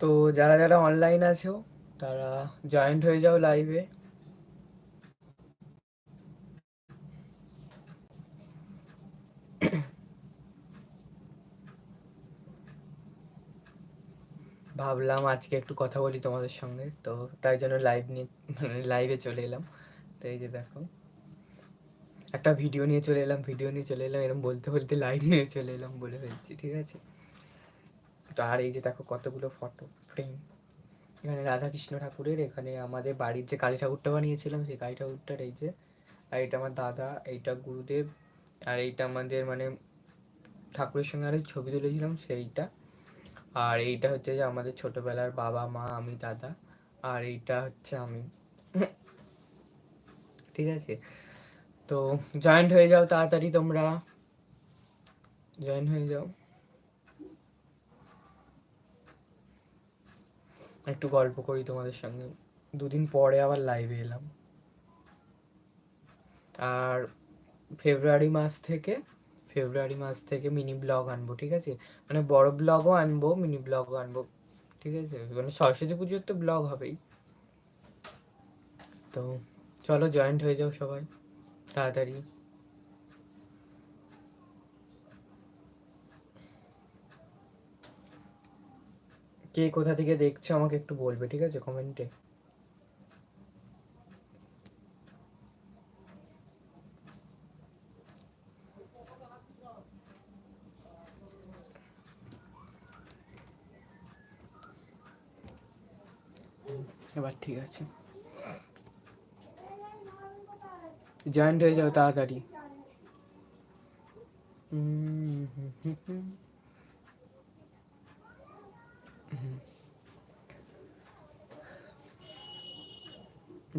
তো যারা যারা অনলাইন আছো, তারা জয়েন্ট হয়ে যাও লাইভে ভাবলাম আজকে একটু কথা বলি তোমাদের সঙ্গে, তো তাই জন্য লাইভ নিয়ে মানে লাইভে চলে এলাম। তো এই যে দেখো, একটা ভিডিও নিয়ে চলে এলাম ভিডিও নিয়ে চলে এলাম এরকম বলতে বলতে লাইভ নিয়ে চলে এলাম বলে ফেলছি, ঠিক আছে? তো আর এই যে দেখো কতগুলো ফটো ফ্রেম এখানে রাধাকৃষ্ণ ঠাকুরের, এখানে আমাদের বাড়ির যে কালী ঠাকুরটা বানিয়েছিলাম, সেই কালী ঠাকুরটার এই যে, আর এটা আমার দাদা, এইটা গুরুদেব, আর এইটা আমাদের মানে ঠাকুরের সঙ্গে আরে ছবি তুলেছিলাম, সেইটা। আর এইটা হচ্ছে যে আমাদের ছোটবেলার বাবা, মা, আমি, দাদা, আর এইটা হচ্ছে আমি। ঠিক আছে? তো জয়েন্ট হয়ে যাও তাড়াতাড়ি তোমরা। জয়েন হয়ে যাও। একটু গল্প করি তোমাদের সঙ্গে। দুদিন পরে আবার লাইভে এলাম। আর ফেব্রুয়ারি মাস থেকে ফেব্রুয়ারি মাস থেকে মিনি ব্লগ আনব, ঠিক আছে? মানে বড় ব্লগও আনব মিনি ব্লগও আনব, ঠিক আছে? মানে সরস্বতী পুজোর তো ব্লগ হবেই। তো চলো জয়েন্ট হয়ে যাও সবাই, তাড়াতাড়ি। কে কোথা থেকে দেখছ আমাকে একটু বলবে ঠিক আছে কমেন্টে এবার ঠিক আছে। জয়েন্ট হয়ে যাও তাড়াতাড়ি। হুম হুম হুম হুম।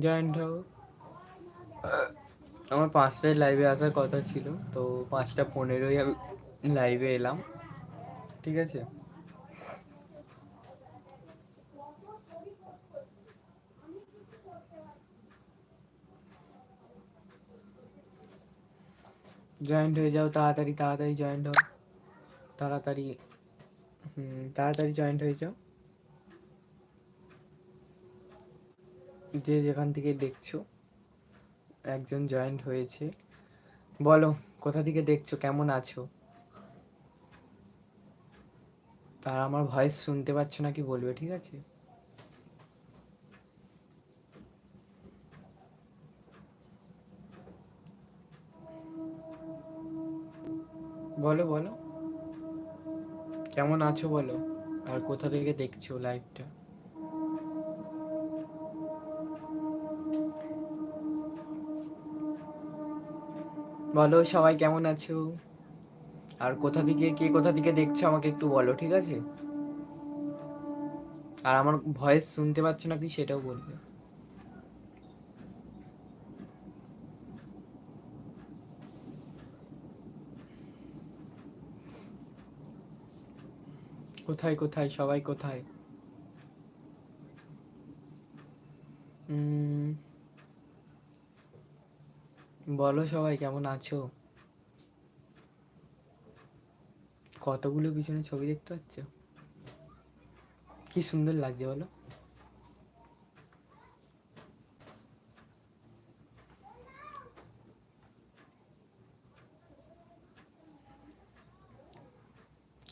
জয়েন্ট হও। আমার পাঁচটায় লাইভে আসার কথা ছিল, তো পাঁচটা পনেরোই আমি লাইভে এলাম। ঠিক আছে? জয়েন্ট হয়ে যাও, তাড়াতাড়ি তাড়াতাড়ি জয়েন্ট হও। তাড়াতাড়ি, হুম, তাড়াতাড়ি জয়েন্ট হয়ে যাও। যে যেখান থেকে দেখছ, একজন জয়েন্ট হয়েছে। বলো, কোথা থেকে দেখছ? কেমন আছো? আর আমার ভয়েস শুনতে পাচ্ছ নাকি বলবে, ঠিক আছে? বলো বলো। কেমন আছো বলো? আর কোথা থেকে দেখছ লাইভটা বলো সবাই কেমন আছো? আর কোথা থেকে কে কোথা থেকে দেখছ আমাকে একটু বলো ঠিক আছে? আর আমার ভয়েস শুনতে পাচ্ছ নাকি সেটাও বলবে। কোথায় কোথায় সবাই কোথায়? উম, বলো সবাই, কেমন আছো? কতগুলো পিছনে ছবি দেখতে পাচ্ছ? কি সুন্দর লাগছে বলো।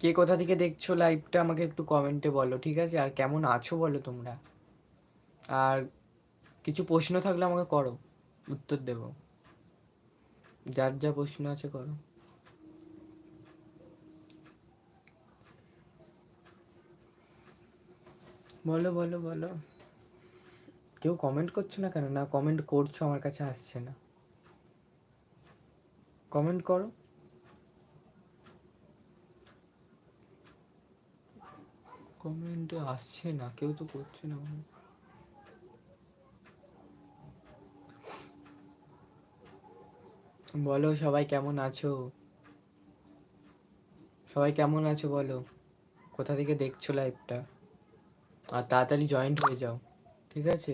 কে কোথা থেকে দেখছ লাইভটা আমাকে একটু কমেন্টে বলো, ঠিক আছে? আর কেমন আছো বলো তোমরা? আর কিছু প্রশ্ন থাকলে আমাকে করো, উত্তর দেব। যার যা প্রশ্ন আছে করো। বলো বলো বলো। কেউ কমেন্ট করছ না কেন? না কমেন্ট করছ, আমার কাছে আসছে না। কমেন্ট করো। কমেন্টে আসছে না, কেউ তো করছে না। বলো, সবাই কেমন আছো? সবাই কেমন আছো বলো? কোথা থেকে দেখছ লাইভটা আর তাড়াতাড়ি জয়েন্ট হয়ে যাও, ঠিক আছে?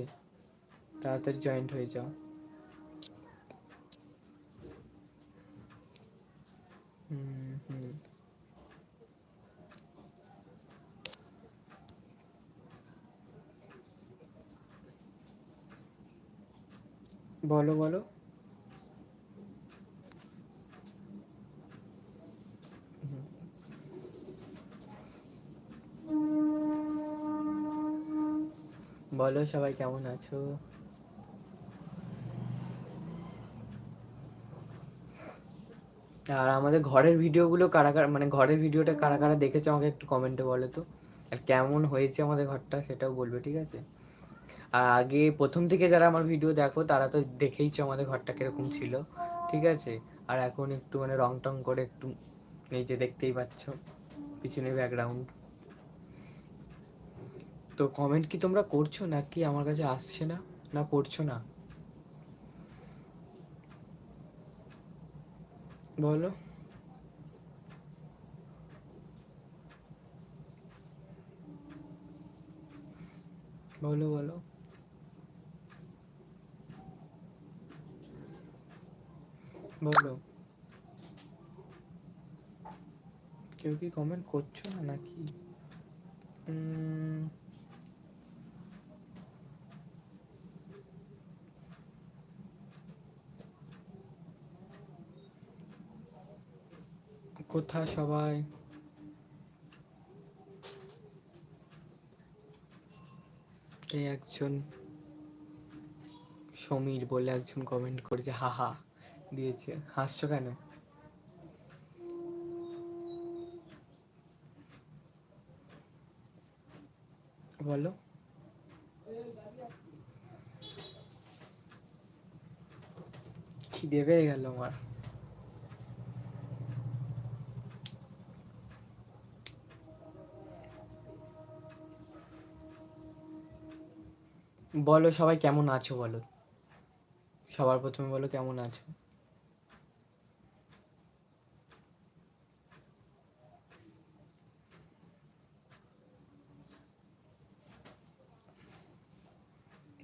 তাড়াতাড়ি জয়েন্ট হয়ে যাও। হুম। বলো বলো। বলো, সবাই কেমন আছো? আর আমাদের ঘরের ভিডিওগুলো কারা কারা মানে ঘরের ভিডিওটা কারা কারা দেখেছ আমাকে একটু কমেন্টে বলো তো। আর কেমন হয়েছে আমাদের ঘরটা সেটাও বলবে, ঠিক আছে? আর আগে প্রথম থেকে যারা আমার ভিডিও দেখো, তারা তো দেখেইছো আমাদের ঘরটা কীরকম ছিল, ঠিক আছে? আর এখন একটু মানে রং টং করে একটু এই যে দেখতেই পাচ্ছ, পিছনে ব্যাকগ্রাউন্ড তো কমেন্ট কি তোমরা করছ নাকি আমার কাছে আসছে না? না করছ না? বলো। বলো বলো। বলো। কেউ কি কমেন্ট করছ না নাকি? কোথা সবাই। এই একজন সমীর বলে একজন কমেন্ট করেছে হাহা দিয়েছে। হাসছো কেন? বলো। খিদে পেয়ে গেল আমার। বলো সবাই কেমন আছো বলো। সবার প্রথমে বলো কেমন আছো।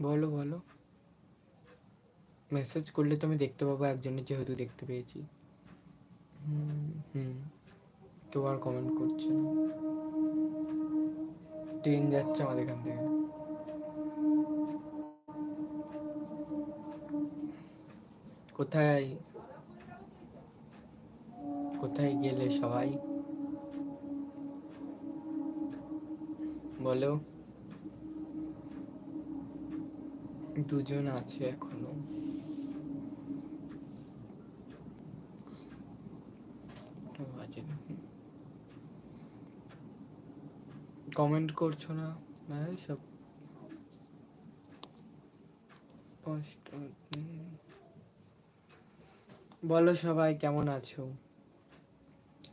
বলো বলো। মেসেজ করলে তো আমি দেখতে পাবো একজনের যেহেতু দেখতে পেয়েছি। হুম হুম। আর কমেন্ট করছে না। ট্রেন যাচ্ছে আমাদের এখান থেকে। কোথায়? কোথায় গেলে সবাই? বলো। দুজন আছে এখনও। কমেন্ট করছ না? না সব উম। বলো সবাই, কেমন আছো?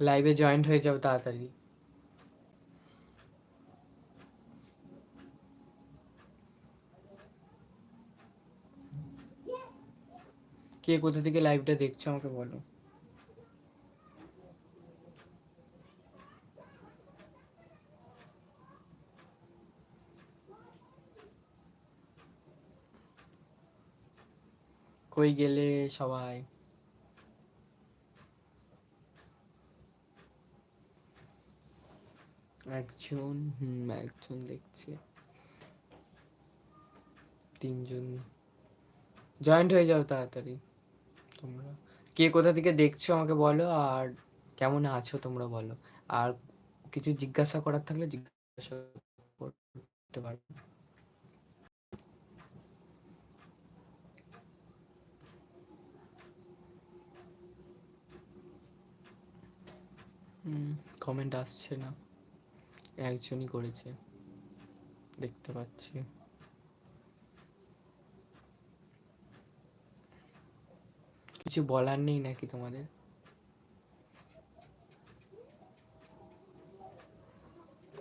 লাইভে জয়েন্ট হয়ে যাও তাড়াতাড়ি। কে কোথা থেকে লাইভটা দেখছ আমাকে বলো। কই গেলে সবাই? একজন, হুম, একজন দেখছে। তিনজন। জয়েন্ট হয়ে যাও তাড়াতাড়ি। তোমরা। কে কোথা থেকে দেখছ আমাকে বলো, আর কেমন আছো তোমরা বলো। আর কিছু জিজ্ঞাসা করার থাকলে জিজ্ঞাসা করতে পারো। কমেন্ট আসছে না। একজনই করেছে। দেখতে পাচ্ছি। কিছু বলার নেই নাকি তোমাদের?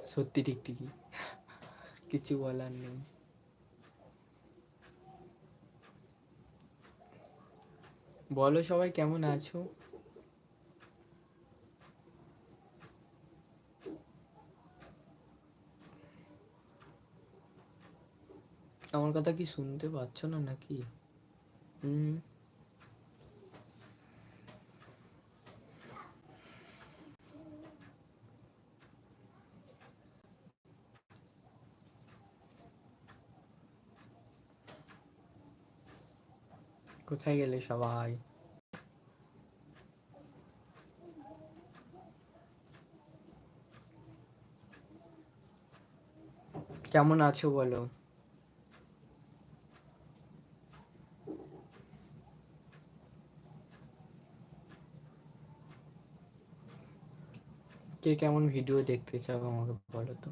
সত্যি টিকটিকি কিছু বলার নেই। বলো সবাই কেমন আছো? আমার কথা কি শুনতে পাচ্ছ না নাকি? হুম। কোথায় গেলে সবাই? কেমন আছো বলো? কে কেমন ভিডিও দেখতে চাও আমাকে বলো তো?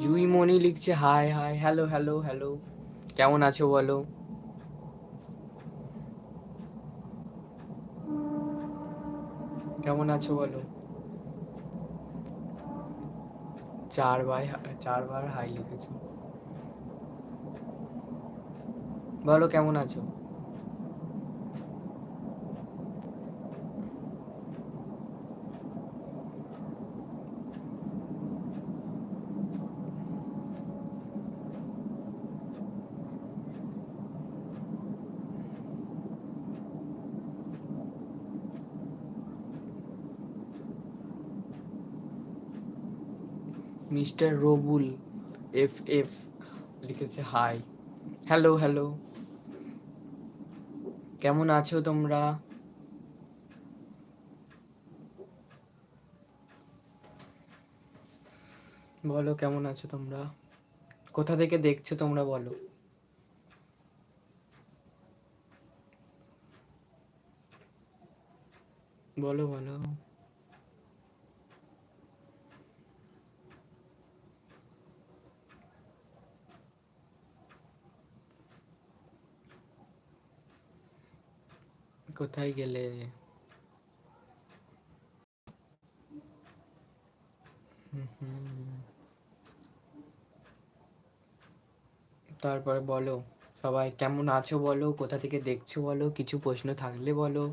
জুই মনি লিখছে hi hi hello hello hello কেমন আছো বলো? কেমন আছো বলো? চারবার চারবার হাই লিখেছো। বলো কেমন আছো? মিস্টার রবুল এফ এফ লিখেছে, হাই। Hello hello. কেমন আছো তোমরা? বলো, কেমন আছো তোমরা? কোথা থেকে দেখছ তোমরা, বলো? বলো বলো। কোথায় গেলে। তারপরে বলো, সবাই কেমন আছো বলো? কোথা থেকে দেখছ বলো? কিছু প্রশ্ন থাকলে বলো।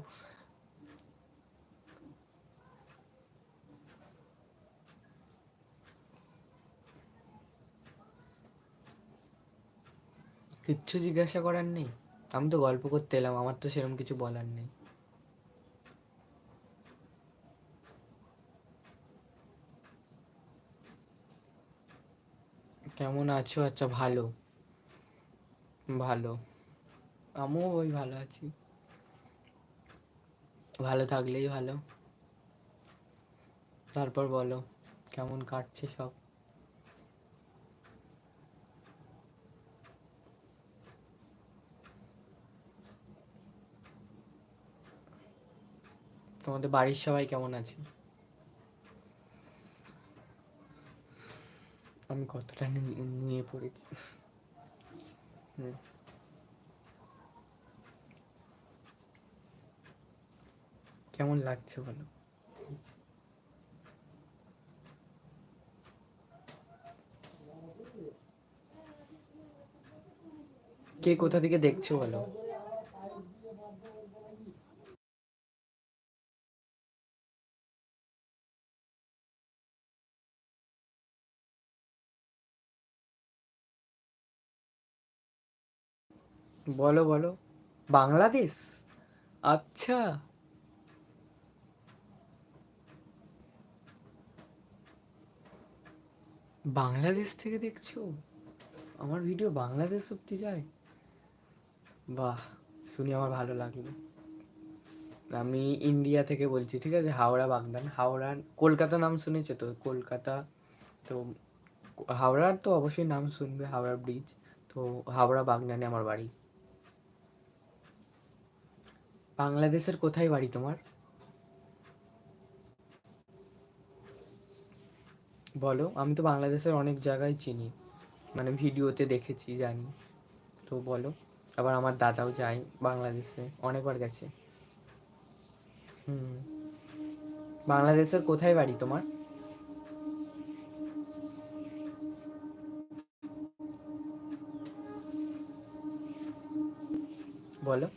কিচ্ছু জিজ্ঞাসা করার নেই? আমি তো গল্প করতে এলাম, আমার তো সেরকম কিছু বলার নেই। কেমন আছো? আচ্ছা ভালো। ভালো। আমিও ওই ভালো আছি। ভালো থাকলেই ভালো। তারপর বলো, কেমন কাটছে সব? তোমাদের বাড়ির সবাই কেমন আছে? আমি কতটা নিয়ে পড়েছি। কেমন লাগছে বলো? কে কোথা থেকে দেখছ বলো? বলো বলো। বাংলাদেশ? আচ্ছা। বাংলাদেশ থেকে দেখছ? আমার ভিডিও বাংলাদেশ অব্দি যায়? বাহ, শুনে আমার ভালো লাগল। আমি ইন্ডিয়া থেকে বলছি, ঠিক আছে? হাওড়া, বাগদান। হাওড়া, কলকাতা নাম শুনেছো তো? কলকাতা, তো হাওড়ার তো অবশ্যই নাম শুনবে, হাওড়া ব্রিজ। তো হাওড়া, বাগদানে আমার বাড়ি। বাংলাদেশের কোথায় বাড়ি তোমার? বলো, আমি তো বাংলাদেশের অনেক জায়গায় চিনি। মানে ভিডিওতে দেখেছি, জানি। তো বলো, আবার আমার দাদাও যায় বাংলাদেশে, অনেকবার গেছে। হুম। বাংলাদেশের কোথায় বাড়ি তোমার? বলো।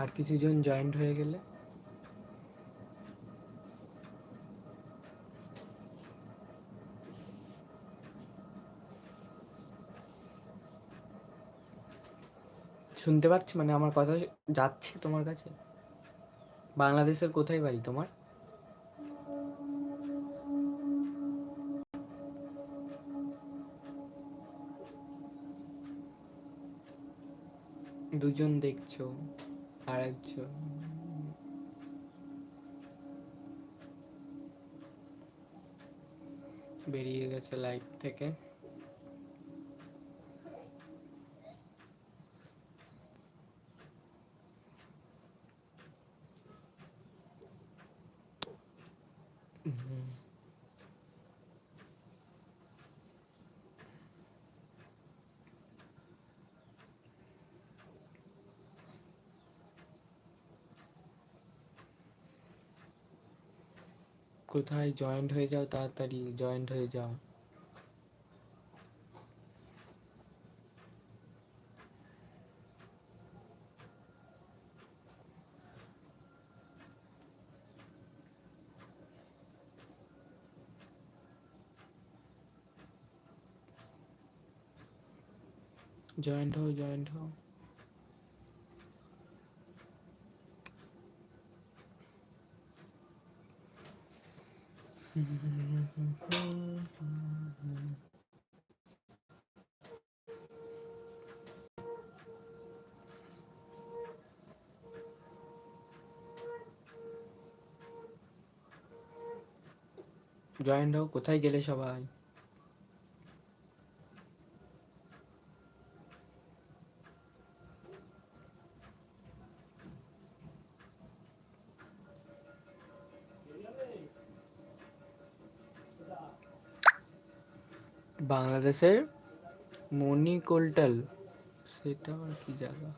আর কিছু জন জয়েন্ট হয়ে গেলে। শুনতে পাচ্ছ? মানে আমার কথা যাচ্ছে তোমার কাছে? বাংলাদেশের কোথায় বাড়ি তোমার? দুজন দেখছ। আর একজন বেরিয়ে গেছে লাইভ থেকে হুম। কোথায় জয়েন্ট হয়ে যাও তাড়াতাড়ি জয়েন্ট হয়ে যাও। জয়েন্ট হও জয়েন্ট হও। জয়েন্ট হোক কোথায় গেলে সবাই? বাংলাদেশের মণিকোল্টাল, সেটা আবার কি জায়গা?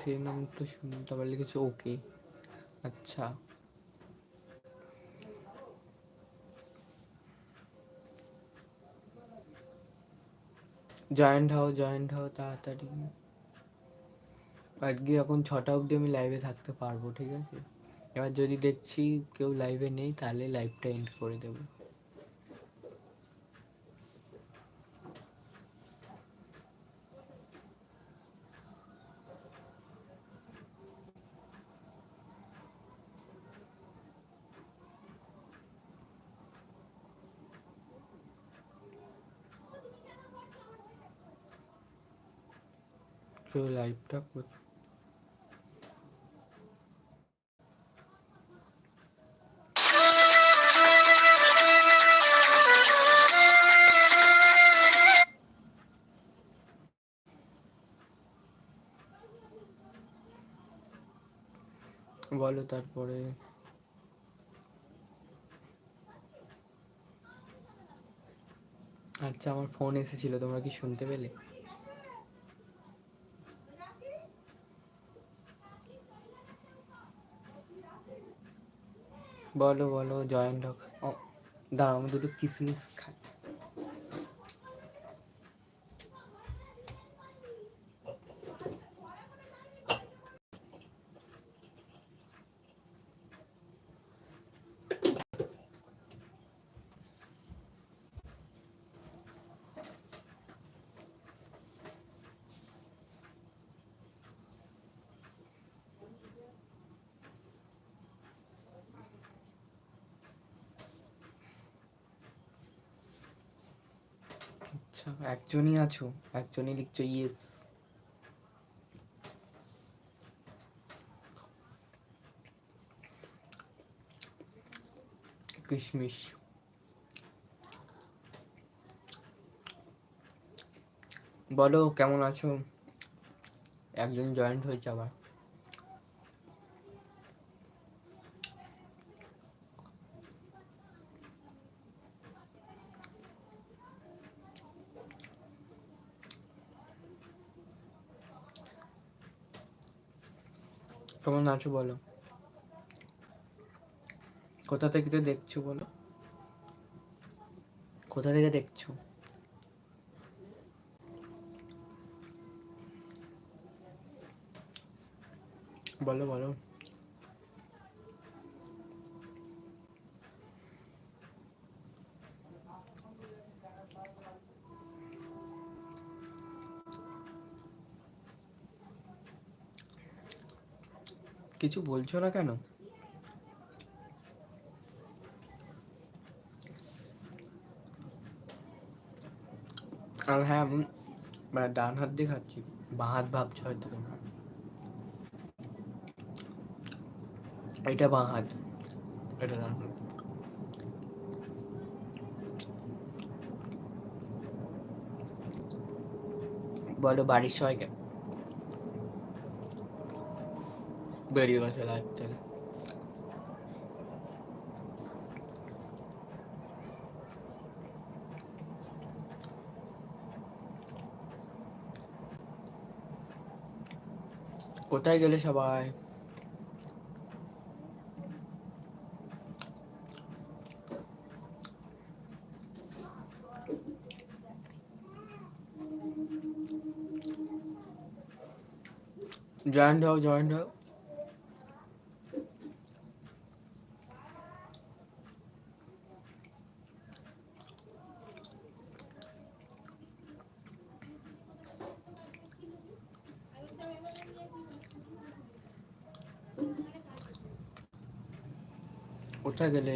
সেই নাম তো শুনতে আবার লিখেছে ওকে আচ্ছা। জয়েন্ট হও জয়েন্ট হও, তাড়াতাড়ি। আজকে এখন ছটা অবধি আমি লাইভে থাকতে পারব, ঠিক আছে? এবার যদি দেখছি কেউ লাইভে নেই, তাহলে লাইভটা এন্ড করে দেবো। কেউ লাইভটা বলো তারপরে। আচ্ছা আমার ফোন এসেছিল তোমরা কি শুনতে পেলে? বলো বলো জয়েন্ট হোক। দাঁড়াও আমি দুটো কিসমিস খাই আচ্ছা একজনই আছো একজনই লিখছো ইয়েস কিশমিশ। বলো কেমন আছো? একজন জয়েন্ট হয়েছে আবার। কেমন আছো বলো? কোথা থেকে তো দেখছ বলো? কোথা থেকে দেখছ? বলো বলো। কিছু বলছো না কেন? আর হ্যাঁ মানে ডান হাত দিয়ে খাচ্ছি। বাঁ হাত ভাবছ হয়তো এটা বাঁ হাত। এটা ডান হাত। বলো বাড়ির সবাইকে। বেরিয়ে গেছে লাইফ থেকে কোথায় গেলে সবাই জয়েন্ট হও জয়েন্ট হও কোথায় গেলে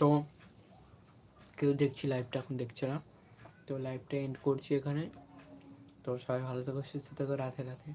তো কেউ দেখছি লাইভটা এখন দেখছে না। তো লাইভটা এন্ড করছি এখানে। তো সবাই ভালো থাকো, সুস্থ থাকো রাতে রাতে